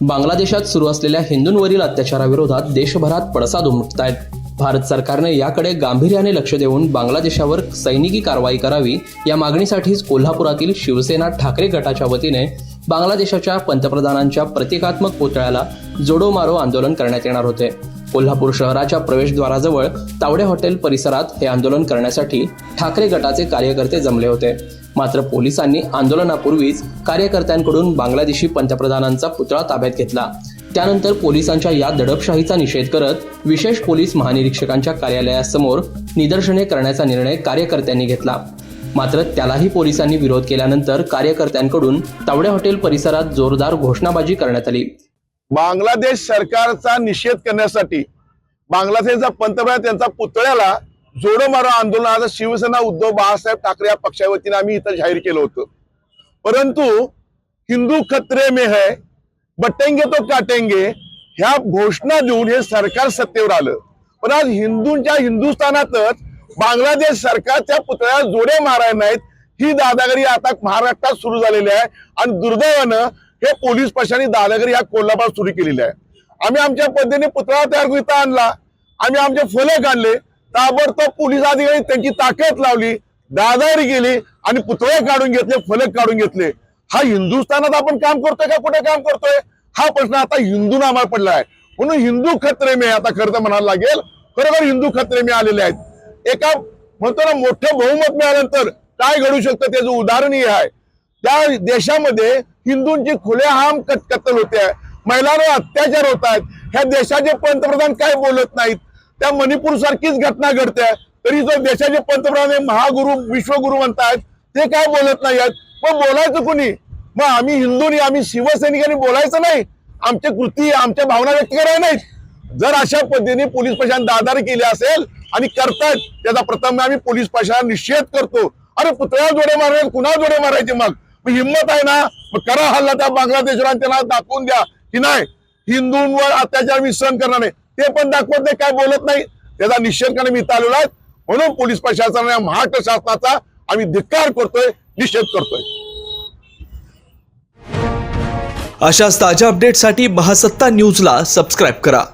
बांगलादेशात सुरू असलेल्या हिंदूंवरील अत्याचाराविरोधात देशभरात पडसाद उमटत आहेत भारत सरकारने याकडे गांभीर्याने लक्ष देऊन बांगलादेशावर सैनिकी कारवाई करावी या मागणीसाठीच कोल्हापुरातील शिवसेना ठाकरे गटाच्या वतीने बांगलादेशाच्या पंतप्रधानांच्या प्रतिकात्मक पुतळ्याला जोडो मारो आंदोलन करण्यात येणार होते. कोल्हापूर शहराच्या प्रवेशद्वाराजवळ तावडे हॉटेल परिसरात हे आंदोलन करण्यासाठी ठाकरे गटाचे कार्यकर्ते जमले होते. मात्र पोलिसांनी आंदोलनापूर्वीच कार्यकर्त्यांकडून बांगलादेशी पंतप्रधानांचा पुतळा ताब्यात घेतला. त्यानंतर पोलिसांच्या या दडपशाहीचा निषेध करत विशेष पोलीस महानिरीक्षकांच्या कार्यालयासमोर निदर्शने करण्याचा निर्णय कार्यकर्त्यांनी घेतला. मात्र त्यालाही पोलिसांनी विरोध केल्यानंतर कार्यकर्त्यांकडून तावडे हॉटेल परिसरात जोरदार घोषणाबाजी करण्यात आली. बांगलादेश सरकारचा निषेध करण्यासाठी बांगलादेशचा पंतप्रधान त्यांचा पुतळ्याला जोडो मारो आंदोलन शिवसेना उद्धव बाळासाहेब ठाकरे या पक्षाच्या वतीने आम्ही इथं जाहीर केलं होतं. परंतु हिंदू खत्रे में है बटेंगे तो काटेंगे ह्या घोषणा देऊन हे सरकार सत्तेवर आलं. पण आज हिंदूंच्या हिंदुस्थानातच बांगलादेश सरकार त्या पुतळ्याला जोडे मारायला नाहीत. ही दादागिरी आता महाराष्ट्रात सुरू झालेली आहे. आणि दुर्दैवानं हे पोलीस पक्षाने दादागिरी या कोल्हापुरात सुरू केलेली आहे. आम्ही आमच्या पद्धतीने पुतळा तयार करून इथं आणला. आम्ही आमचे फलक आणले. ताबडतोब पोलीस अधिकारी त्यांची ताकद लावली. दादागिरी गेली आणि पुतळे काढून घेतले फलक काढून घेतले. हा हिंदुस्थानात आपण काम करतोय का कुठे काम करतोय? हा प्रश्न आता हिंदूंना आम्हाला पडला आहे. म्हणून हिंदू खत्रे मे आता खरं तर म्हणायला लागेल खरोखर हिंदू खत्रे मे आलेले आहेत. एका म्हणतो ना मोठं बहुमत मिळाल्यानंतर काय घडू शकतं? त्याचं उदाहरण हे आहे. त्या देशामध्ये हिंदूंची खुलेआम कत्कत्तल होते. महिलांवर अत्याचार होत आहेत. ह्या देशाचे पंतप्रधान काय बोलत नाहीत? त्या मणिपूर सारखीच घटना घडते. तरी जो देशाचे पंतप्रधान हे महागुरु विश्वगुरु म्हणतात ते काय बोलत नाही आहेत मग बोलायचं कुणी? मग आम्ही हिंदूंनी आम्ही शिवसैनिकांनी बोलायचं नाही. आमच्या कृती आमच्या भावना व्यक्त करायला नाहीत. जर अशा पद्धतीने पोलीस प्रशासन दादारी केली असेल आणि करतायत त्याचा प्रथम आम्ही पोलीस प्रशासन निषेध करतो. अरे पुतळ्या जोडे मारायचे कुणा जोडे मारायचे मग? मग हिंमत आहे ना? मग करा हल्ला त्या बांगलादेशवर त्यांना दाखवून द्या. की नाही हिंदूंवर अत्याचार मी सहन करणार नाही. ते पण दाखवत नाही काय बोलत नाही. त्याचा निषेध करणे मी आलेलो आहे. म्हणून पोलीस प्रशासनाने महाराष्ट्र शासनाचा आम्ही धिक्कार करतोय निषेध करतोय. अशाच ताज्या अपडेटसाठी महासत्ता न्यूजला सबस्क्राईब करा.